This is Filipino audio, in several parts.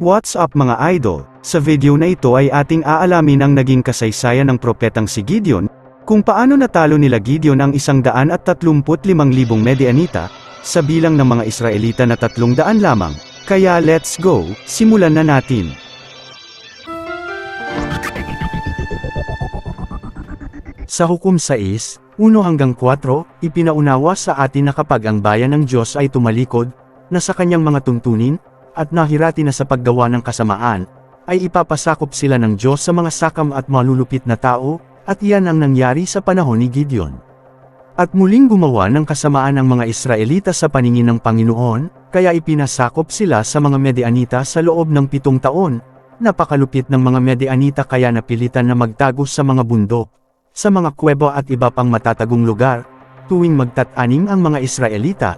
What's up mga idol? Sa video na ito ay ating aalamin ang naging kasaysayan ng propetang si Gideon, kung paano natalo nila Gideon ang isang daan at tatlumput limang libong Medianita, sa bilang ng mga Israelita na tatlong daan lamang. Kaya let's go, simulan na natin. Sa hukom 6, 1 hanggang 4, ipinaunawa sa atin na kapag ang bayan ng Diyos ay tumalikod, na sa kanyang mga tuntunin, at nahirati na sa paggawa ng kasamaan, ay ipapasakop sila ng Diyos sa mga sakam at malulupit na tao, at iyan ang nangyari sa panahon ni Gideon. At muling gumawa ng kasamaan ang mga Israelita sa paningin ng Panginoon, kaya ipinasakop sila sa mga Medianita sa loob ng pitong taon. Napakalupit ng mga Medianita kaya napilitan na magtago sa mga bundok, sa mga kuweba at iba pang matatagong lugar. Tuwing magtatanim ang mga Israelita,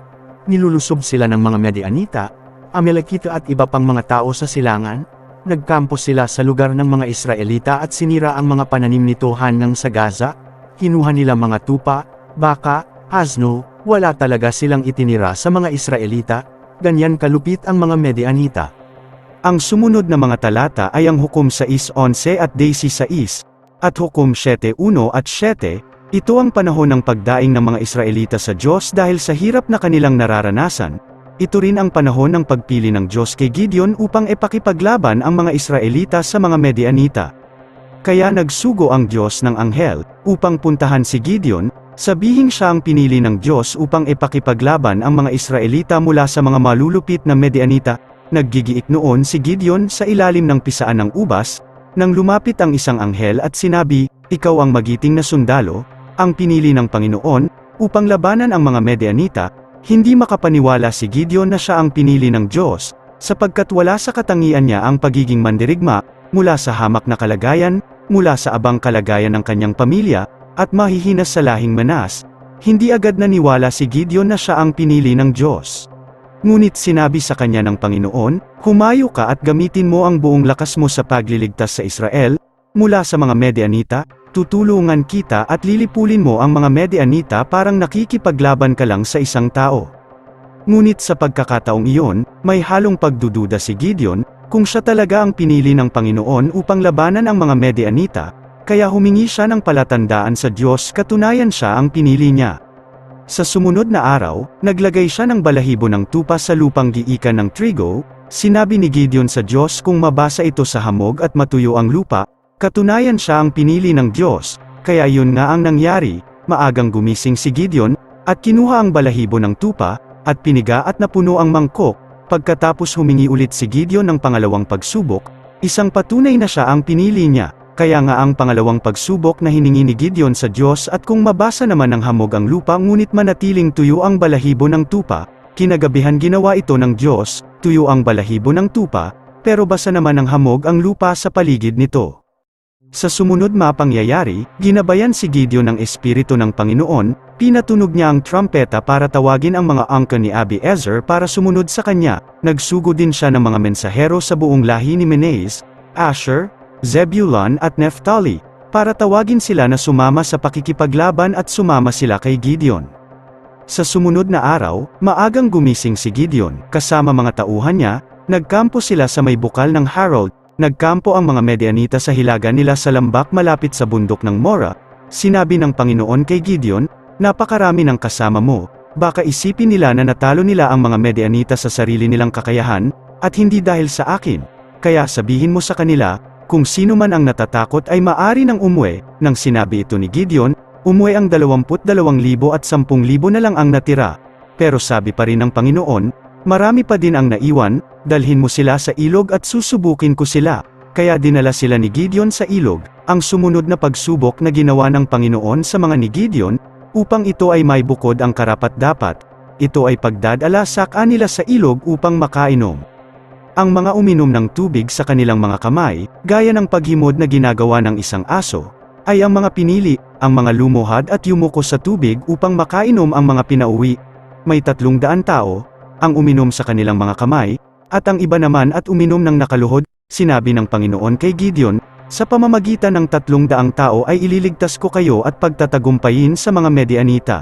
nilulusob sila ng mga Medianita, Amalekita at iba pang mga tao sa silangan, nagkampo sila sa lugar ng mga Israelita at sinira ang mga pananim nito hanggang sa Gaza, kinuha nila mga tupa, baka, asno, wala talaga silang itinira sa mga Israelita, ganyan kalupit ang mga Medianita. Ang sumunod na mga talata ay ang Hukom 6.11 at Daisy 6, at Hukom 7.1 at 7, ito ang panahon ng pagdaing ng mga Israelita sa Diyos dahil sa hirap na kanilang nararanasan, ito rin ang panahon ng pagpili ng Diyos kay Gideon upang ipakipaglaban ang mga Israelita sa mga Medianita. Kaya nagsugo ang Diyos ng anghel, upang puntahan si Gideon, sabihing siya ang pinili ng Diyos upang ipakipaglaban ang mga Israelita mula sa mga malulupit na Medianita. Naggigiik noon si Gideon sa ilalim ng pisaan ng ubas, nang lumapit ang isang anghel at sinabi, Ikaw ang magiting na sundalo, ang pinili ng Panginoon, upang labanan ang mga Medianita, hindi makapaniwala si Gideon na siya ang pinili ng Diyos, sapagkat wala sa katangian niya ang pagiging mandirigma, mula sa hamak na kalagayan, mula sa abang kalagayan ng kanyang pamilya, at mahihinas sa lahing manas, hindi agad naniwala si Gideon na siya ang pinili ng Diyos. Ngunit sinabi sa kanya ng Panginoon, Humayo ka at gamitin mo ang buong lakas mo sa pagliligtas sa Israel, mula sa mga Medianita, tutulungan kita at lilipulin mo ang mga Medianita parang nakikipaglaban ka lang sa isang tao. Ngunit sa pagkakataong iyon, may halong pagdududa si Gideon, kung siya talaga ang pinili ng Panginoon upang labanan ang mga Medianita, kaya humingi siya ng palatandaan sa Diyos katunayan siya ang pinili niya. Sa sumunod na araw, naglagay siya ng balahibo ng tupa sa lupang giikan ng trigo, sinabi ni Gideon sa Diyos kung mabasa ito sa hamog at matuyo ang lupa, Katunayan siya ang pinili ng Diyos, kaya yun nga ang nangyari, maagang gumising si Gideon, at kinuha ang balahibo ng tupa, at piniga at napuno ang mangkok, pagkatapos humingi ulit si Gideon ng pangalawang pagsubok, isang patunay na siya ang pinili niya, kaya nga ang pangalawang pagsubok na hiningi ni Gideon sa Diyos at kung mabasa naman ng hamog ang lupa ngunit manatiling tuyo ang balahibo ng tupa, kinagabihan ginawa ito ng Diyos, tuyo ang balahibo ng tupa, pero basa naman ng hamog ang lupa sa paligid nito. Sa sumunod na pangyayari, ginabayan si Gideon ng Espiritu ng Panginoon, pinatunog niya ang trumpeta para tawagin ang mga angka ni Abiezer para sumunod sa kanya, nagsugo din siya ng mga mensahero sa buong lahi ni Menes, Asher, Zebulun at Naphtali, para tawagin sila na sumama sa pakikipaglaban at sumama sila kay Gideon. Sa sumunod na araw, maagang gumising si Gideon, kasama mga tauhan niya, nagkampo sila sa may bukal ng Harold, Nagkampo ang mga Medianita sa hilaga nila sa lambak malapit sa bundok ng Mora, sinabi ng Panginoon kay Gideon, napakarami ng kasama mo, baka isipin nila na natalo nila ang mga Medianita sa sarili nilang kakayahan, at hindi dahil sa akin, kaya sabihin mo sa kanila, kung sino man ang natatakot ay maari ng umuwi, nang sinabi ito ni Gideon, umuwi ang 22,000 at 10,000 na lang ang natira, pero sabi pa rin ng Panginoon, Marami pa din ang naiwan, dalhin mo sila sa ilog at susubukin ko sila. Kaya dinala sila ni Gideon sa ilog, ang sumunod na pagsubok na ginawa ng Panginoon sa mga ni Gideon, upang ito ay may bukod ang karapat-dapat. Ito ay pagdadala sa kanila sa ilog upang makainom. Ang mga uminom ng tubig sa kanilang mga kamay, gaya ng paghimod na ginagawa ng isang aso, ay ang mga pinili, ang mga lumuhad at yumuko sa tubig upang makainom ang mga pinauwi. May tatlong daan tao, ang uminom sa kanilang mga kamay, at ang iba naman at uminom ng nakaluhod, sinabi ng Panginoon kay Gideon, sa pamamagitan ng tatlong daang tao ay ililigtas ko kayo at pagtatagumpayin sa mga Medianita.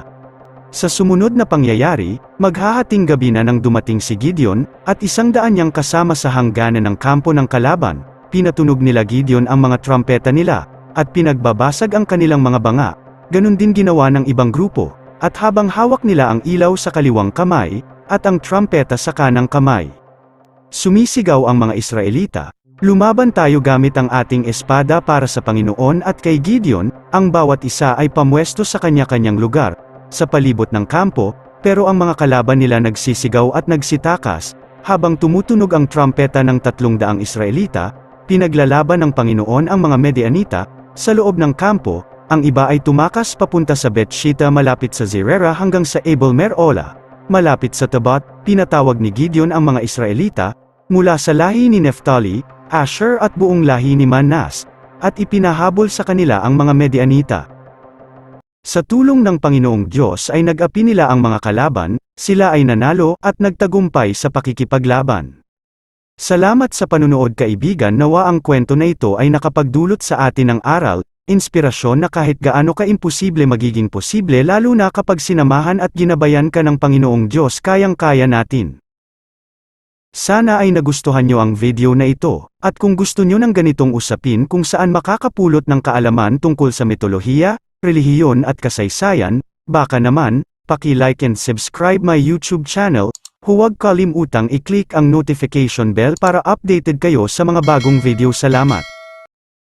Sa sumunod na pangyayari, maghahating gabi na nang dumating si Gideon, at isang daan niyang kasama sa hangganan ng kampo ng kalaban, pinatunog nila Gideon ang mga trumpeta nila, at pinagbabasag ang kanilang mga banga, ganun din ginawa ng ibang grupo, at habang hawak nila ang ilaw sa kaliwang kamay, at ang trumpeta sa kanang kamay. Sumisigaw ang mga Israelita, Lumaban tayo gamit ang ating espada para sa Panginoon at kay Gideon, ang bawat isa ay pamwesto sa kanya-kanyang lugar, sa palibot ng kampo, pero ang mga kalaban nila nagsisigaw at nagsitakas, habang tumutunog ang trumpeta ng tatlong daang Israelita, pinaglalaban ng Panginoon ang mga Medianita, sa loob ng kampo, ang iba ay tumakas papunta sa Betshita malapit sa Zerera hanggang sa Abel Merola. Malapit sa Tabat, pinatawag ni Gideon ang mga Israelita, mula sa lahi ni Neftali, Asher at buong lahi ni Manas, at ipinahabol sa kanila ang mga Medianita. Sa tulong ng Panginoong Diyos ay nag-api nila ang mga kalaban, sila ay nanalo at nagtagumpay sa pakikipaglaban. Salamat sa panunood kaibigan nawa ang kwento na ito ay nakapagdulot sa atin ng aral, inspirasyon na kahit gaano ka-imposible magiging posible lalo na kapag sinamahan at ginabayan ka ng Panginoong Diyos kayang-kaya natin. Sana ay nagustuhan nyo ang video na ito, at kung gusto nyo ng ganitong usapin kung saan makakapulot ng kaalaman tungkol sa mitolohiya, relihiyon at kasaysayan, baka naman, paki-like and subscribe my YouTube channel, huwag kalimutang i-click ang notification bell para updated kayo sa mga bagong video salamat.